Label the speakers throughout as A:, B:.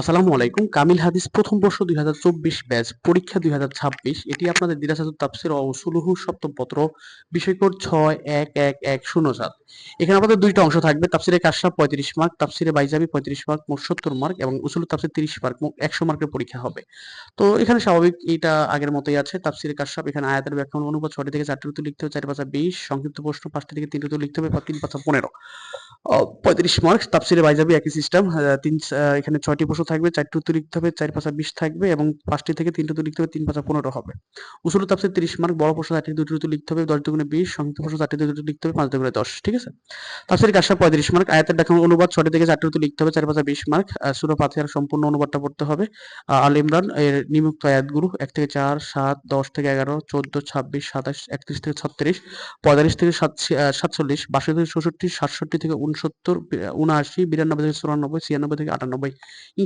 A: আসসালামু আলাইকুম। কামিল হাদিস, প্রথম বর্ষ দুই হাজার চব্বিশ, ব্যাচ পরীক্ষা দুই হাজার ছাব্বিশ। এটি আপনাদের দিরাসাতুল তাফসির ও সুলুহু সপ্তম পত্র বিষয় কোড ছয় এক এক এক শূন্য সাত। এখানে আমাদের দুইটা অংশ থাকবে, তাফসিরে কাশাব পঁয়ত্রিশ মার্ক, তাফসিরে বাইজাবি পঁয়ত্রিশ মার্ক, মোট সত্তর মার্ক এবং উসুল তাফসির তিরিশ মার্ক, মোট একশো মার্কের পরীক্ষা হবে। তো এখানে স্বাভাবিক এটা আগের মতোই আছে, তাফসিরে কাশাব এখানে আয়াতের ব্যাখ্যা অনুপাত ছয়টি থেকে চারটি ঋতু লিখতে হবে, চারি পাঁচা বিশ, সংক্ষিপ্ত প্রশ্ন পাঁচটি থেকে তিন ঋতু লিখতে হবে, বা তিন পাঁচা পনেরো। পঁয়ত্রিশ মার্ক, তাফসিরে বাইজাবি একই সিস্টেম তিন এখানে ছয়টি প্রশ্ন থাকবে চারটি উত্তর লিখতে হবে, চার পাঁচা বিশ থাকবে এবং পাঁচটি থেকে তিনটি উত্তর লিখতে হবে, তিন পাঁচা পনেরো হবে। উসুল তাফসির তিরিশ মার্ক বড় প্রশ্ন চারটি দুটি উত্তর লিখতে হবে দশ দুগুণে বিশ, সংক্ষিপ্ত প্রশ্ন চারটি দুটি উত্তর লিখতে হবে, পাঁচ দুগুণে দশ, ঠিক আছে? তাফসির কাশা পঁয়ত্রিশ মার্ক আয়াতের দেখানো অনুবাদ ছয়টি থেকে চারটি উত্তর লিখতে হবে, চার পাঁচা বিশ মার্ক সুরা পাথিয়ার সম্পূর্ণ অনুবাদটা পড়তে হবে। আল ইমরান এর নিমুক্ত আয়াতগুলো এক থেকে চার, সাত, দশ থেকে এগারো, চোদ্দ, ছাব্বিশ, সাতাশ, একত্রিশ থেকে ছত্রিশ, পঁয়তাল্লিশ থেকে সাতচল্লিশ, বাষট্টি থেকে চৌষট্টি, সাতষট্টি থেকে উনসত্তর উনআশি, বিরানব্বই থেকে চুরানব্বই, ছিয়ানব্বই থেকে আটানব্বই।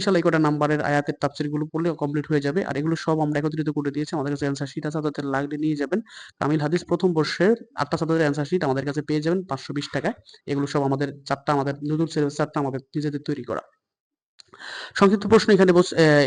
A: ইনশাল্লাহ এই কটা নাম্বারের আয়াতের তাফসিরগুলো পড়লে কমপ্লিট হয়ে যাবে। আর এগুলো সব আমরা একত্রিত করে দিয়েছি। আমাদের কাছে অ্যান্সার শিট আছে, তাদের লাগলে নিয়ে যাবেন। কামিল হাদিস প্রথম বর্ষের আটটা সাবজেক্টের অ্যান্সার শিট আমাদের কাছে পেয়ে যাবেন পাঁচশো বিশ টাকায়। এগুলো সব আমাদের চারটা, আমাদের নতুন সিলেবাস চারটা আমাদের নিজেদের তৈরি করা। সংক্ষিপ্ত প্রশ্ন এখানে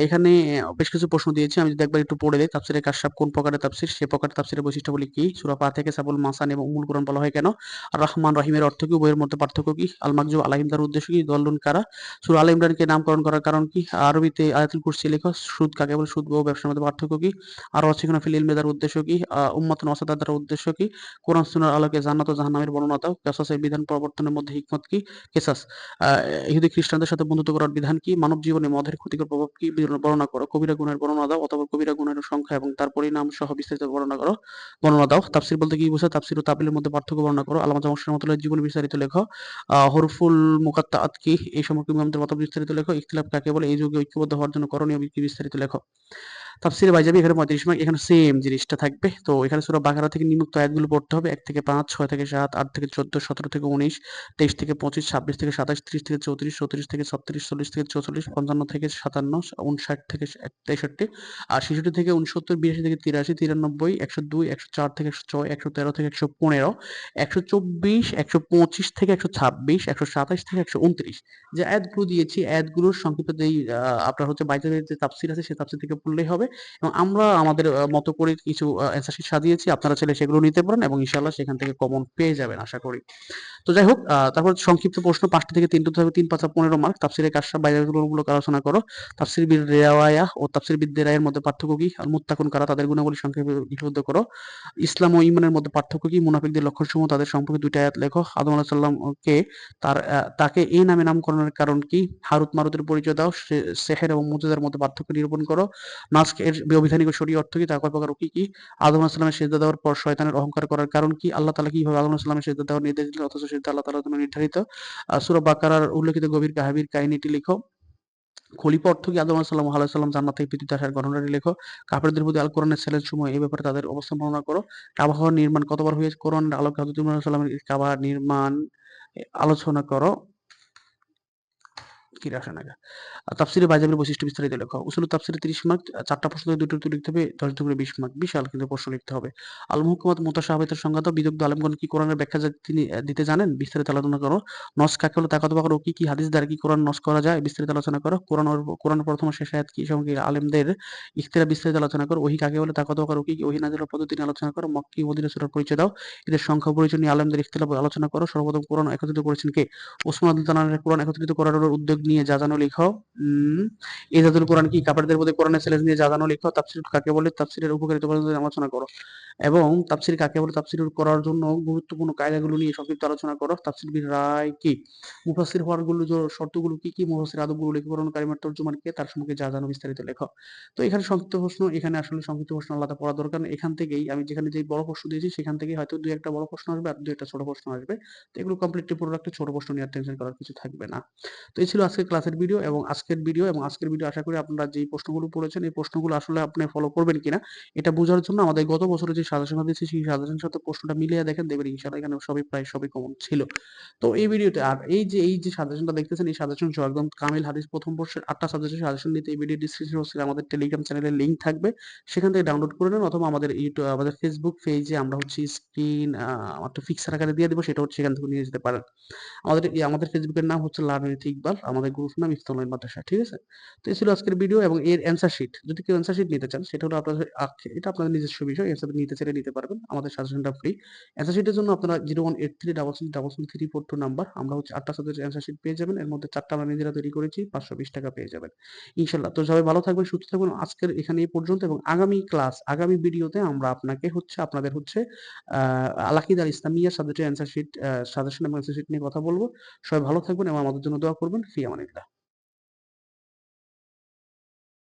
A: এখানে বেশ কিছু প্রশ্ন দিয়েছি। আমি যদি একবার একটু পড়ে দিই তাফসিরের কাশাব কোন প্রকারের তাফসির? সে প্রকার তাফসিরের বৈশিষ্ট্যগুলি কি? সূরা পা থেকে সাবুল মাসান এবং উমুল কোরআন বলা হয় কেন? আর রহমান রহিমের অর্থ কি? উভয়ের মধ্যে পার্থক্য কি? আল মাকজু আলাহিম তার উদ্দেশ্য কি? দল্লুন কারা? সূরা আল ইমরানকে নামকরণ করার কারণ কি? আরবিতে আয়াতুল কুরসি লেখা সুদ কাকে বলে? সুদ ও ব্যবসার মধ্যে পার্থক্য কি? আর অসিকনা ফিল ইলমে তার উদ্দেশ্য কি? আহ, উম্মাতুন ওয়াসাতার উদ্দেশ্য কি? কোরআন সুনার আলোকে জান্নাত ও জাহান্নামের বর্ণনা দাও কেসাসের বিধান প্রবর্তনের মধ্যে হিকমত কি? কেসাস ইহুদি খ্রিস্টানদের সাথে বন্ধুত্ব করার বিধান কি? মানব জীবনে মদের ক্ষতিকর প্রভাব কি বর্ণনা করো? কবিরা গুণের বর্ণনা দাও অথবা কবিরা গুণের সংখ্যা এবং তার পরিণাম সহ বিস্তারিত বর্ণনা করো। বর্ণনা দাও। তাফসির বলতে কি বোঝা তাফসির ও তাবিলের মধ্যে পার্থক্য বর্ণনা করো। আলামা জামশের মতলে জীবন বিস্তারিত লেখো। হরফুল মুকাত্তাআত কি? এই সম্পর্কে ইমামদের মত বিস্তারিত লেখো। ইখতিলাফ কাকে বলে? এই যুগে ঐক্যবদ্ধ হওয়ার জন্য করণীয় কি বিস্তারিত লেখো। তাফসিরে বাইজাবি এখানে পঁয়ত্রিশ মার্ক, এখানে সেম জিনিসটা থাকবে। তো এখানে সুরা বাকারা থেকে নিমুক্ত আয়াতগুলো পড়তে হবে। এক থেকে পাঁচ, ছয় থেকে সাত, আট থেকে চোদ্দ, সতেরো থেকে উনিশ, তেইশ থেকে পঁচিশ, ছাব্বিশ থেকে সাতাশ, ত্রিশ থেকে চৌত্রিশ চৌত্রিশ থেকে ছত্রিশ, চল্লিশ থেকে চৌচল্লিশ, পঞ্চান্ন থেকে সাতান্ন উনষাট থেকে তেষট্টি, আর ছেষট্টি থেকে উনসত্তর বিরাশি থেকে তিরাশি, তিরানব্বই, একশো দুই, একশো চার থেকে একশো ছয়, একশো তেরো থেকে একশো পনেরো, একশো চব্বিশ, একশো পঁচিশ থেকে একশো ছাব্বিশ, একশো সাতাশ থেকে একশো উনত্রিশ। যে আয়াতগুলো দিয়েছি, আয়াতগুলোর সংক্ষিপ্ত যেই আপনার হচ্ছে বাইজাবের যে তাপসির আছে, সেই তাপসির থেকে পড়লেই হবে। এবং আমরা আমাদের মতো করে কিছু অ্যান্সার শিট সাজিয়েছি। আপনারা চাইলে সেগুলো নিতে পারেন এবং ইনশাআল্লাহ সেখান থেকে কমন পেয়ে যাবেন, আশা করি। তো যাই হোক তারপর সংক্ষিপ্ত প্রশ্ন, পাঁচটা থেকে তিনটে থাকবে তিন, পাঁচা পনেরো মার্ক। তাফসিরের কাশা বাইরেগুলো আলোচনা করো। তাফসির বিল রেওয়ায়া ও তাফসির বিদ্যে রায়ের মধ্যে পার্থক্য কি? আর মুত্তাকুন কারা? তাদের গুণাবলী সংক্ষেপে লিপিবদ্ধ করো। ইসলাম ও ইমানের মধ্যে পার্থক্য কি? মুনাফিকদের লক্ষণসমূহ, তাদের সম্পর্কে দুইটা আয়াত লেখো। আদম আলাহ সাল্লামকে তার তাকে এই নামে নামকরণের কারণ কি? হারুত মারুতের পরিচয় দাও। সেহের এবং মুজিজার মধ্যে পার্থক্য নিরূপণ করো। নাস্ক এর অভিধানিক ও শরীয় অর্থ কি? তা কয় প্রকার কি কি? আদম আসলামের সেজদা দেওয়ার পর শয়তানের অহংকার করার কারণ কি? আল্লাহ তালা কীভাবে আদম আসলামের সেজদা দেওয়ার নির্দেশ দিলেন? অথচ সেটা আল্লাহ তালার জন্য নির্ধারিত। সুরা বাকারার উল্লেখিত গভীর কাহাবির কাহিনীটি লিখো। খলিফা অর্থ কি? আদম সাল্লাম আলাইহি সাল্লাম জান্নাত থেকে পৃথিবীতে আসার ঘটনাটি লেখো। কাফেরদের প্রতি আল কোরআনের ছেলের সময় এই ব্যাপারে তাদের অবস্থান বর্ণনা করো। কাবা হওয়ার নির্মাণ কতবার হয়েছে? কোরআনের আলোকে হযরত ইমরান সাল্লামের কাবা নির্মাণ আলোচনা করো। কি রাখে বৈশিষ্ট্য বিস্তারিত লেখো। উসুল 30 মার্ক চারটা প্রশ্ন দুটো লিখতে হবে 10 দুগুণে 20 মার্ক, বিশাল কিন্তু প্রশ্ন লিখতে হবে। আল মুহকুমাত মুতাশাবিহাতের সংজ্ঞা দাও বিদগ্ধ আলেমগণ কি কোরআনের ব্যাখ্যা তিনি দিতে জানেন? বিস্তারিত আলোচনা করো। নস কাকে হলো কি কি হাদিস দ্বারা কি কোরআন নস করা যায়? বিস্তারিত আলোচনা করো। কোরআন কোরআন প্রথম শেষ আয়াত কি সম্পর্কে আলেমদের ইখতিলাফ বিস্তারিত আলোচনা করো। ওহি কাকে বলে, তাকাত বাকর কি ওহি নাজিলের পদ্ধতি আলোচনা করো। মক্কি মদিনা পরিচয় দাও। এদের সংখ্যা পরিচয় নিয়ে আলেমদের ইখতিলাফ আলোচনা করো। সর্বপ্রথম কোরআন একত্রিত করেছেন কে? ওসমান আব্দুল কোরআন একত্রিত করার উদ্যোগ নিয়ে যা জানো লিখো। উম, ইজাজুল কোরআন কি? কাপড়দের মধ্যে কোরআনের চ্যালেঞ্জ নিয়ে জাগানো লিখো। তাফসির কাকে বলে? তাফসিরের উপকারিতা আলোচনা করো। এবং তাফসির কাকে বলে? তাফসির করার জন্য গুরুত্বপূর্ণ কায়দাগুলো নিয়ে সংক্ষিপ্ত আলোচনা করো। তাফসির রায় কি? মুফাসির হওয়ারগুলো শর্তগুলো কি কি? মুফাসির আদবগুলো লিখে। কোরআন কারিমার তর্জমান কে তার সম্পর্কে যা জানো বিস্তারিত লেখো। তো এখানে সংক্ষিপ্ত প্রশ্ন এখানে আসলে সংক্ষিপ্ত প্রশ্ন আলাদা পড়া দরকার। এখান থেকেই আমি যেখানে যে বড় প্রশ্ন দিয়েছি সেখান থেকে হয়তো দুই একটা বড় প্রশ্ন আসবে আর দুই একটা ছোট প্রশ্ন আসবে। তো এগুলো কমপ্লিটলি পুরো একটা ছোট প্রশ্ন নিয়ে টেনশন করার কিছু থাকবে না। তো এই ছিল আজকের ক্লাসের ভিডিও এবং আজকের ভিডিও এবং আজকের ভিডিও আশা করি আপনারা যেই প্রশ্নগুলো পড়েছেন, এই প্রশ্নগুলো আসলে আপনি ফলো করবেন কিনা, এটা বোঝার জন্য আমাদের গত বছরে যে সাজেশন দিয়েছি, সেই সাজেশনের সাথে প্রশ্নটা মিলিয়ে দেখেন, দেখবেন ইনশাআল্লাহ এখানে সবই প্রায় সবই কমন ছিল। তো এই ভিডিওতে আর এই যে এই যে সাজেশনটা দেখতেছেন, এই সাজেশন সহ একদম কামিল হাদিস প্রথম বর্ষের আটটা সাজেশন সাজেশন নিতে এই ভিডিও ডিসক্রিপশন বক্সে আমাদের টেলিগ্রাম চ্যানেলের লিংক থাকবে। সেখান থেকে ডাউনলোড করে নেন অথবা আমাদের ইউটিউব আমাদের ফেসবুক পেজে আমরা হচ্ছে স্ক্রিন একটা ফিক্সার আকারে দিয়ে দেবো, সেটা হচ্ছে সেখান থেকে নিয়ে যেতে পারেন। আমাদের আমাদের ফেসবুকের নাম হচ্ছে লার্ন ইকবাল। আমাদের আমাদের গ্রুপ নাম ইফতলাইন মাদ্রাসা ঠিক আছে? তো এই ছিল আজকের ভিডিও এবং এর অ্যান্সার শিট যদি কেউ অ্যান্সার শিট নিতে চান, সেটা হলো আপনাদের এটা আপনাদের নিজস্ব বিষয় অ্যান্সার নিতে চাইলে নিতে পারবেন, আমাদের সাজেশনটা ফ্রি অ্যান্সার শিটের জন্য আপনারা zero one eight three double six double three four two number আমরা হচ্ছে আটটা সাবজেক্টের অ্যান্সার শিট পেয়ে যাবেন, এর মধ্যে চারটা আমরা নিজেরা তৈরি করেছি, পাঁচশো বিশ টাকা পেয়ে যাবেন। ইনশাল্লাহ তো সবাই ভালো থাকবেন, সুস্থ থাকবেন আজকের এখানে এই পর্যন্ত এবং আগামী ক্লাস আগামী ভিডিওতে আমরা আপনাকে হচ্ছে, আপনাদের হচ্ছে, আহ আলাকিদার ইসলামিয়া সাবজেক্টের অ্যান্সার শিট সাজেশন এবং অ্যান্সার শিট নিয়ে কথা বলব। সবাই ভালো থাকবেন এবং আমাদের জন্য দোয়া করবেন। ফি আমানিল্লাহ